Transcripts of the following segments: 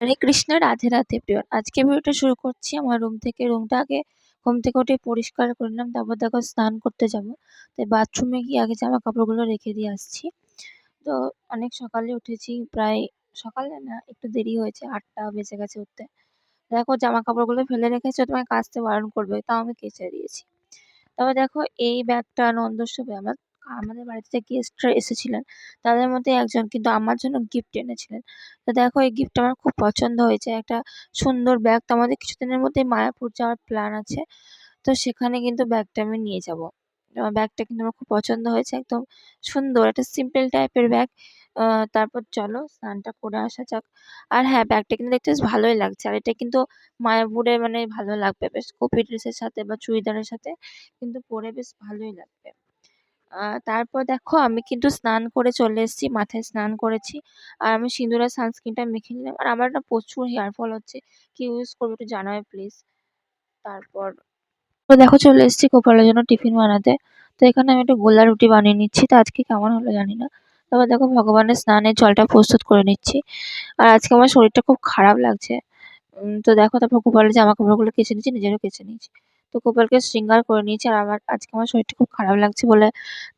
হরে কৃষ্ণ, রাধে রাধে প্রিয়। আজকে ভিডিওটা শুরু করছি আমার রুম থেকে। রুমটা আগে ঘুম থেকে উঠে পরিষ্কার করে নিলাম, তারপর দেখো স্নান করতে যাব। তাই বাথরুমে গিয়ে আগে জামা কাপড়গুলো রেখে দিয়ে আসছি। তো অনেক সকালে উঠেছি, প্রায় সকালে না, একটু দেরি হয়েছে, আটটা বেজে গেছে উঠতে। দেখো জামা কাপড়গুলো ফেলে রেখেছো তোমায় কাচতে বারণ করবে, তাও আমি কেচে দিয়েছি। তবে দেখো এই ব্যাগটা নন্দস্বপে আমার আমাদের বাড়িতে গেস্টরা এসেছিলেন, তাদের মধ্যে একজন কিন্তু আমার জন্য গিফট এনেছিলেন। তো দেখো, এই গিফটটা আমার খুব পছন্দ হয়েছে। একটা সুন্দর ব্যাগ তো আমাদের কিছুদিনের মধ্যেই মায়াপুর যাওয়ার প্ল্যান আছে। তো সেখানে কিন্তু ব্যাগটা আমি নিয়ে যাব। ব্যাগটা কিন্তু আমার খুব পছন্দ হয়েছে, একদম সুন্দর। একটা সিম্পল টাইপের ব্যাগ তারপর চলো, স্নানটা করে আসা যাক। আর হ্যাঁ ব্যাগটা কিন্তু দেখতে বেশ ভালোই লাগছে। আর এটা কিন্তু মায়াপুরে মানে ভালো লাগবে। বেশ কপি ড্রেসের সাথে বা চুড়িদারের সাথে কিন্তু পরে বেশ ভালোই লাগবে। তারপর দেখো আমি কিন্তু স্নান করে চলে এসেছি, মাথায় স্নান করেছি। আর আমি সিঁদুরের সানস্ক্রিনটা মেখে নিলাম। আর আমার না প্রচুর হেয়ার ফল হচ্ছে। কি ইউজ করব একটু জানাবে প্লিজ তারপর, তো দেখো চলে এসেছি গোপালের জন্য টিফিন বানাতে। তো এখানে আমি একটু গোলা রুটি বানিয়ে নিচ্ছি। তো আজকে কেমন হলো জানি না। তারপর দেখো ভগবানের স্নানের জলটা প্রস্তুত করে নিচ্ছি। আর আজকে আমার শরীরটা খুব খারাপ লাগছে। তো দেখো তারপর গোপালের জামা কাপড়গুলো কেচে নিচ্ছি নিজেরও কেচে নিয়েছি। তো গোপালকে শৃঙ্গার করে নিয়েছি আর আমার আজকে আমার শরীরটা খুব খারাপ লাগছে বলে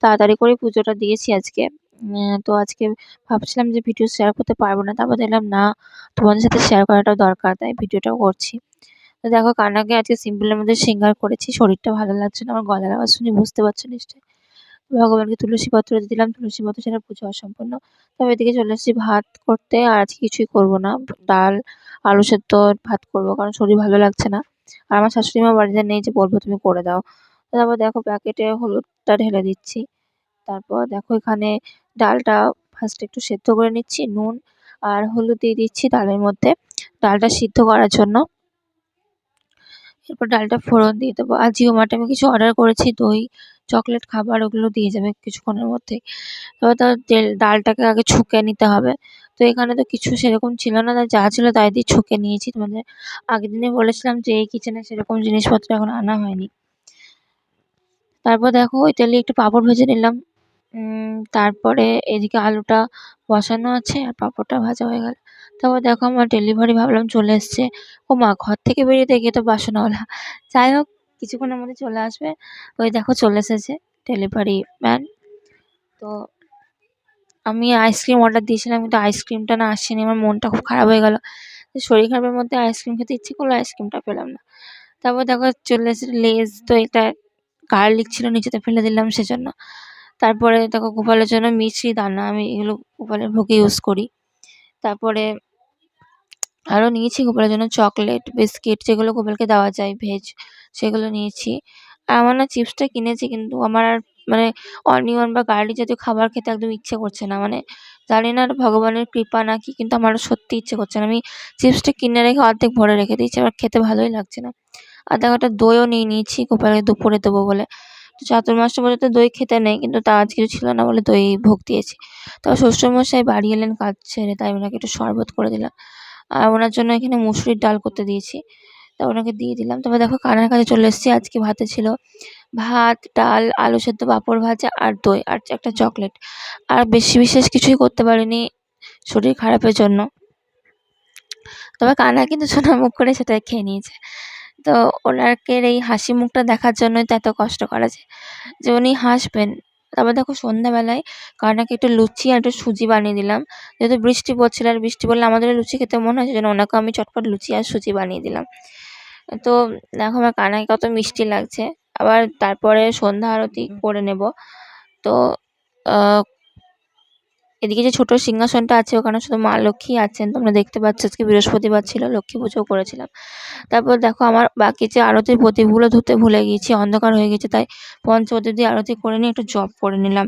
তাড়াতাড়ি করে পুজোটা দিয়েছি আজকে। তো আজকে ভাবছিলাম যে ভিডিও শেয়ার করতে পারব না, তারপর দেখলাম না, তোমাদের সাথে শেয়ার করাটাও দরকার, তাই ভিডিওটাও করছি। তো দেখো কানাকে আজকে সিম্পলের মধ্যে শৃঙ্গার করেছি, শরীরটা ভালো লাগছে না, আমার গলার আওয়াজ শুনে বুঝতে পারছ নিশ্চয়ই। ভগবানকে তুলসী পত্র দিলাম, তুলসী পত্র ছাড়া পুজো অসম্পূর্ণ। তবে এদিকে চলে এসেছি ভাত করতে, আর আজকে কিছুই করব না, ডাল, আলু সেদ্ধ ভাত করব, কারণ শরীর ভালো লাগছে না। আর আমার শাশুড়ি মা বাড়িতে নেই যে বলব তুমি করে দাও। তারপর দেখো প্যাকেটে হলুদটা ঢেলে দিচ্ছি। তারপর দেখো এখানে ডালটা ফার্স্ট একটু সেদ্ধ করে নিচ্ছি, নুন আর হলুদ দিয়ে দিচ্ছি ডালের মধ্যে। ডালটা সিদ্ধ করার জন্য এরপর ডালটা ফোড়ন দিয়ে দেবো। আর জিও মার্টে আমি কিছু অর্ডার করেছি, দই চকলেট খাবার ওগুলো দিয়ে যাবে কিছুক্ষণের মধ্যেই। এবার তার তেল, ডালটাকে আগে ছুঁকে নিতে হবে। তো এখানে তো কিছু সেরকম ছিল না, তাই যা ছিল তাই দিয়ে ছুঁকে নিয়েছি। তোমাদের আগের দিনে বলেছিলাম যে এই কিচেনে সেরকম জিনিসপত্র এখন আনা হয়নি। তারপর দেখো, ওই তেলে একটু পাঁপড় ভেজে নিলাম। তারপরে এদিকে আলুটা বসানো আছে আর পাঁপড়টা ভাজা হয়ে গেল। তারপর দেখো আমার ডেলিভারি ভাবলাম চলে এসছে। ও মা ঘর থেকে বেরিয়ে দেখি তো বাসনওয়ালা। যাই হোক কিছুক্ষণের মধ্যে চলে আসবে। ওই দেখো চলে এসেছে ডেলিভারি ম্যান তো আমি আইসক্রিম অর্ডার দিয়েছিলাম, কিন্তু আইসক্রিমটা না আসেনি। আমার মনটা খুব খারাপ হয়ে গেল। শরীর খারাপের মধ্যে আইসক্রিম খেতে ইচ্ছে করল আইসক্রিমটা পেলাম না। তারপর দেখো চলে এসেছে লেজ তো এটা গার্লিক ছিল, নিচেতে ফেলে দিলাম সেজন্য। তারপরে দেখো গোপালের জন্য মিছরি দানা, আমি এগুলো গোপালের ভোগে ইউজ করি। তারপরে আরও নিয়েছি গোপালের জন্য চকলেট, বিস্কিট যেগুলো গোপালকে দেওয়া যায়, ভেজ সেগুলো নিয়েছি। আর আমার না চিপসটা কিনেছি কিন্তু আমার আর মানে অনিয়ন বা গার্লিক জাতীয় খাবার খেতে একদম ইচ্ছে করছে না। মানে জানি না ভগবানের কৃপা না কি কিন্তু আমার সত্যি ইচ্ছে করছে না। আমি চিপসটা কিনে রেখে অর্ধেক ভরে রেখে দিয়েছি, আমার খেতে ভালোই লাগছে না। আর দেখো একটা দইও নিয়ে নিয়েছি, গোপালকে দুপুরে দেবো বলে। তো চাতুর্মাসটা পর্যন্ত দই খেতে নেই, কিন্তু তা আজ কিছু ছিল না বলে দই ভোগ দিয়েছি। তো শ্বশুরমশাই বাড়ি এলেন কাজ ছেড়ে, তাই ওনাকে একটু শরবত করে দিলাম। আর ওনার জন্য এখানে মুসুরির ডাল করতে দিয়েছি। তা ওনাকে দিয়ে দিলাম। তারপর দেখো কানার কাছে চলে এসেছি। আজকে ভাতে ছিল ভাত, ডাল, আলু সেদ্ধ, পাঁপড় ভাজা আর দই আর একটা চকলেট। আর বেশি বিশেষ কিছুই করতে পারিনি। শরীর খারাপের জন্য। তবে কানা কিন্তু সোনা মুখ করে সেটা খেয়ে নিয়েছে। তো ওনাকে এই হাসি মুখটা দেখার জন্যই তো এত কষ্ট করা যে উনি হাসবেন। তারপর দেখো সন্ধ্যাবেলায় কানাকে একটু লুচি আর একটু সুজি বানিয়ে দিলাম। যেহেতু বৃষ্টি পড়ছিল আর বৃষ্টি পড়লে আমাদের লুচি খেতে মনে হয়, সেজন্য ওনাকে আমি চটপট লুচি আর সুজি বানিয়ে দিলাম। তো দেখো আমার কানাকে কত মিষ্টি লাগছে। আবার তারপরে সন্ধ্যা আরতি করে নেব। তো এদিকে যে ছোটো সিংহাসনটা আছে, ওখানে শুধু মা লক্ষ্মী আছেন। তোমরা দেখতে পাচ্ছ আজকে বৃহস্পতিবার ছিল, লক্ষ্মী পুজোও করেছিলাম। তারপর দেখো, আমার বাকি যে আরতির প্রদীপগুলো ধুতে ভুলে গিয়েছি, অন্ধকার হয়ে গেছে তাই পঞ্চবদ্য দিয়ে আরতি করে নিয়ে একটু জব করে নিলাম।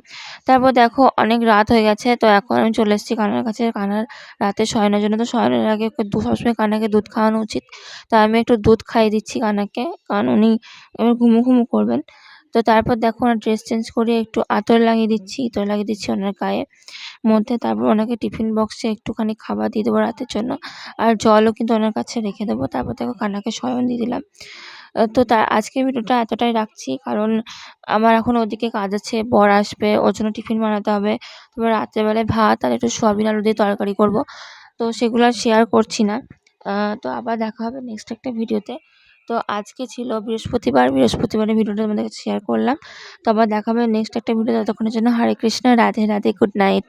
তারপর দেখো, অনেক রাত হয়ে গেছে, তো এখন আমি চলে এসেছি কানার কাছে। কানার রাতে শয়নের জন্য, তো শয়নের আগে সবসময় কানাকে দুধ খাওয়ানো উচিত। তাই আমি একটু দুধ খাইয়ে দিচ্ছি কানাকে, কারণ উনি এবার ঘুমু ঘুমু করবেন। তো তারপর দেখো ওনার ড্রেস চেঞ্জ করে একটু আতর লাগিয়ে দিচ্ছি ইতর লাগিয়ে দিচ্ছি ওনার গায়ে মধ্যে। তারপর ওনাকে টিফিন বক্সে একটুখানি খাবার দিয়ে দেবো রাতের জন্য। আর জলও কিন্তু ওনার কাছে রেখে দেবো। তারপর দেখো কানাকে শয়ন দিয়ে দিলাম। তো তার আজকের ভিডিওটা এতটাই রাখছি। কারণ আমার এখন ওদিকে কাজ আছে, বর আসবে, ওর জন্য টিফিন বানাতে হবে। তারপর রাত্রেবেলায় ভাত আর একটু সোয়াবিন আলু দিয়ে তরকারি করব। তো সেগুলো আর শেয়ার করছি না। তো আবার দেখা হবে নেক্সট একটা ভিডিওতে। তো আজকে ছিল বৃহস্পতিবার। বৃহস্পতিবারের ভিডিওটা তোমাদের শেয়ার করলাম। তো আবার দেখা হবে নেক্সট একটা ভিডিও ততক্ষণের জন্য হরে কৃষ্ণ, রাধে রাধে গুড নাইট